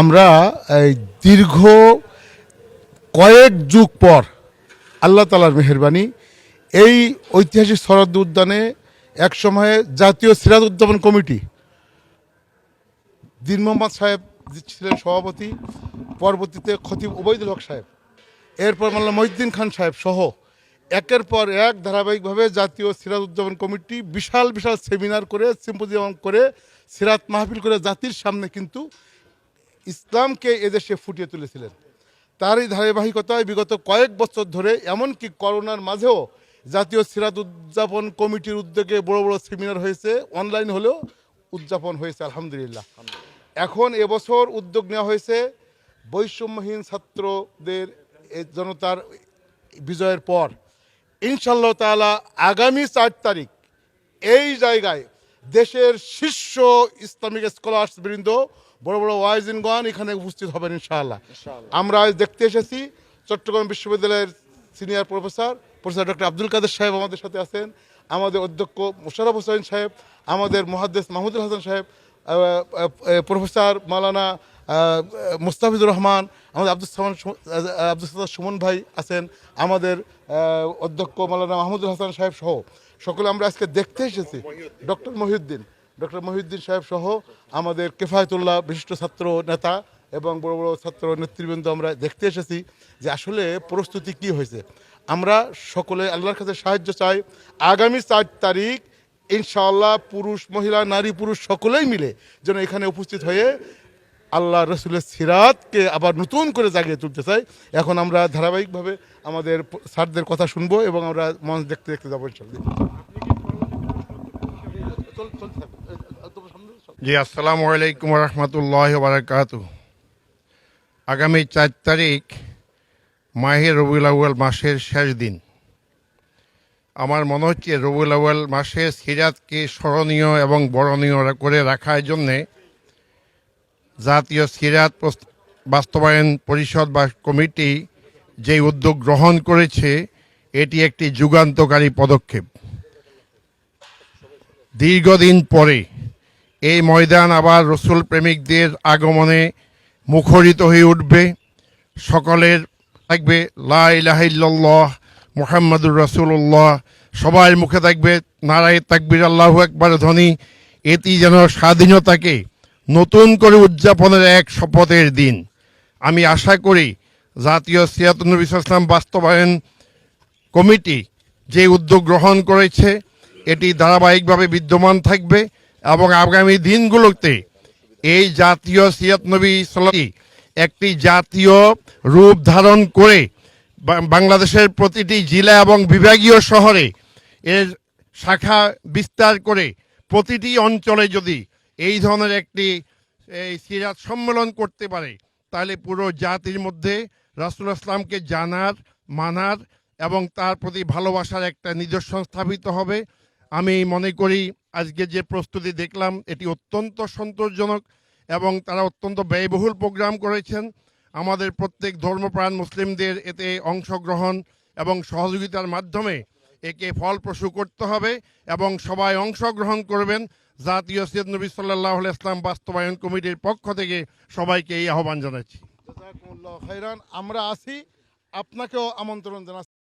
আমরা এই দীর্ঘ কয়েক যুগ পর আল্লাহ তালার মেহরবানি, এই ঐতিহাসিক শরদ উদ্যানে এক সময়ে জাতীয় সিরাজ উদ্যাপন কমিটি, দিন মোহাম্মদ সাহেব ছিলেন সভাপতি, পরবর্তীতে খতিব ওবায়দুল হক সাহেব, এরপর মাল্লা মহিউদ্দিন খান সাহেব সহ একের পর এক ধারাবাহিকভাবে জাতীয় সিরাজ উদযাপন কমিটি বিশাল বিশাল সেমিনার করে, সিম্পোজিয়াম করে, সিরাত মাহফিল করে জাতির সামনে কিন্তু ইসলামকে এদেশে ফুটিয়ে তুলেছিলেন। তারই ধারাবাহিকতায় বিগত কয়েক বছর ধরে এমনকি করোনার মাঝেও জাতীয় সিরাত উদযাপন কমিটির উদ্যোগে বড় বড় সেমিনার হয়েছে, অনলাইন হলেও উদযাপন হয়েছে, আলহামদুলিল্লাহ। এখন এবছর উদ্যোগ নেওয়া হয়েছে বৈষম্যহীন ছাত্রদের জনতার বিজয়ের পর। ইনশাল্লাহ তাআলা আগামী চার তারিখ এই জায়গায় দেশের শীর্ষ ইসলামিক স্কলার্স বৃন্দ বড় বড় ওয়াইজিনগণ এখানে উপস্থিত হবেন ইনশাআল্লাহ। আমরা আজ দেখতে এসেছি চট্টগ্রাম বিশ্ববিদ্যালয়ের senior professor professor doctor Abdul Kader সাহেব আমাদের সাথে আছেন আমাদের অধ্যক্ষ মোশারফ হোসেন সাহেব আমাদের মহাদ্দেশ মাহমুদুল হাসান সাহেব প্রফেসর মালানা মুস্তাফিজুর রহমান, আমাদের আব্দুল সামান আব্দুল সাত্তার সুমন ভাই আছেন, আমাদের অধ্যক্ষ মালানা মাহমুদুল হাসান সাহেব সহ। সকলে আমরা আজকে দেখতে এসেছি। ডক্টর মহিউদ্দিন ডক্টর মহিউদ্দিন সাহেব সহ আমাদের কেফায়তুল্লাহ বিশিষ্ট ছাত্র নেতা এবং বড় বড় ছাত্র নেতৃবৃন্দ আমরা দেখতে এসেছি যে আসলে প্রস্তুতি কি হয়েছে। আমরা সকলে আল্লাহর কাছে সাহায্য চাই। আগামী চার তারিখ ইনশাআল্লাহ পুরুষ, মহিলা, নারী, পুরুষ সকলেই মিলে যেন এখানে উপস্থিত হয়ে আল্লাহ রসুলের সিরাতকে আবার নতুন করে জাগিয়ে তুলতে চাই। এখন আমরা ধারাবাহিকভাবে আমাদের স্যারদের কথা শুনব এবং আমরা মঞ্চ দেখতে দেখতে যাব জি, আসসালামু আলাইকুম রহমতুল্লাহ বারাকাত আগামী চার তারিখ মাহে রবিউল আউয়াল মাসের শেষ দিন। আমার মনে হচ্ছে রবিউল আউয়াল মাসে সিরাতকে স্মরণীয় এবং বরণীয় করে রাখার জন্যে জাতীয় সিরাত বাস্তবায়ন পরিষদ বা কমিটি যে উদ্যোগ গ্রহণ করেছে, এটি একটি যুগান্তকারী পদক্ষেপ। দীর্ঘদিন পরে এই ময়দান আবার রসুল প্রেমিকদের আগমনে মুখরিত হয়ে উঠবে। সকলের থাকবে, লা ইলাহা ইল্লাল্লাহ মুহাম্মাদুর রাসূলুল্লাহ। সবার মুখে থাকবে, নারায় তাকবির, আল্লাহু একবার ধ্বনি। এটি যেন স্বাধীনতাকে নতুন করে উদযাপনের এক শপথের দিন। আমি আশা করি জাতীয় সিয়াতুন্নবী ইসলাম বাস্তবায়ন কমিটি যে উদ্যোগ গ্রহণ করেছে, এটি ধারাবাহিকভাবে বিদ্যমান থাকবে এবং আগামী দিনগুলোতে এই জাতীয় সিয়াত নবী সাল্লাল্লাহু একটি জাতীয় রূপ ধারণ করে বাংলাদেশের প্রতিটি জেলা এবং বিভাগীয় শহরে এর শাখা বিস্তার করে প্রতিটি অঞ্চলে যদি এই ধরনের একটি, এই সিরাত সম্মেলন করতে পারে। তাহলে পুরো জাতির মধ্যে রাসুল ইসলামকে জানার, মানার এবং তার প্রতি ভালোবাসার একটা নিদর্শন স্থাপিত হবে। আমি মনে করি আজকে যে প্রস্তুতি দেখলাম, এটি অত্যন্ত সন্তোষজনক এবং তারা অত্যন্ত ব্যয়বহুল প্রোগ্রাম করেছেন। আমাদের প্রত্যেক ধর্মপ্রাণ মুসলিমদের এতে অংশগ্রহণ এবং সহযোগিতার মাধ্যমে একে ফলপ্রসূ করতে হবে এবং সবাই অংশগ্রহণ করবেন। জাতীয় সৈয়দ নবী সাল্লাহ ইসলাম বাস্তবায়ন কমিটির পক্ষ থেকে সবাইকে এই আহ্বান জানাচ্ছি। আমরা আছি। আপনাকেও আমন্ত্রণ জানাচ্ছি।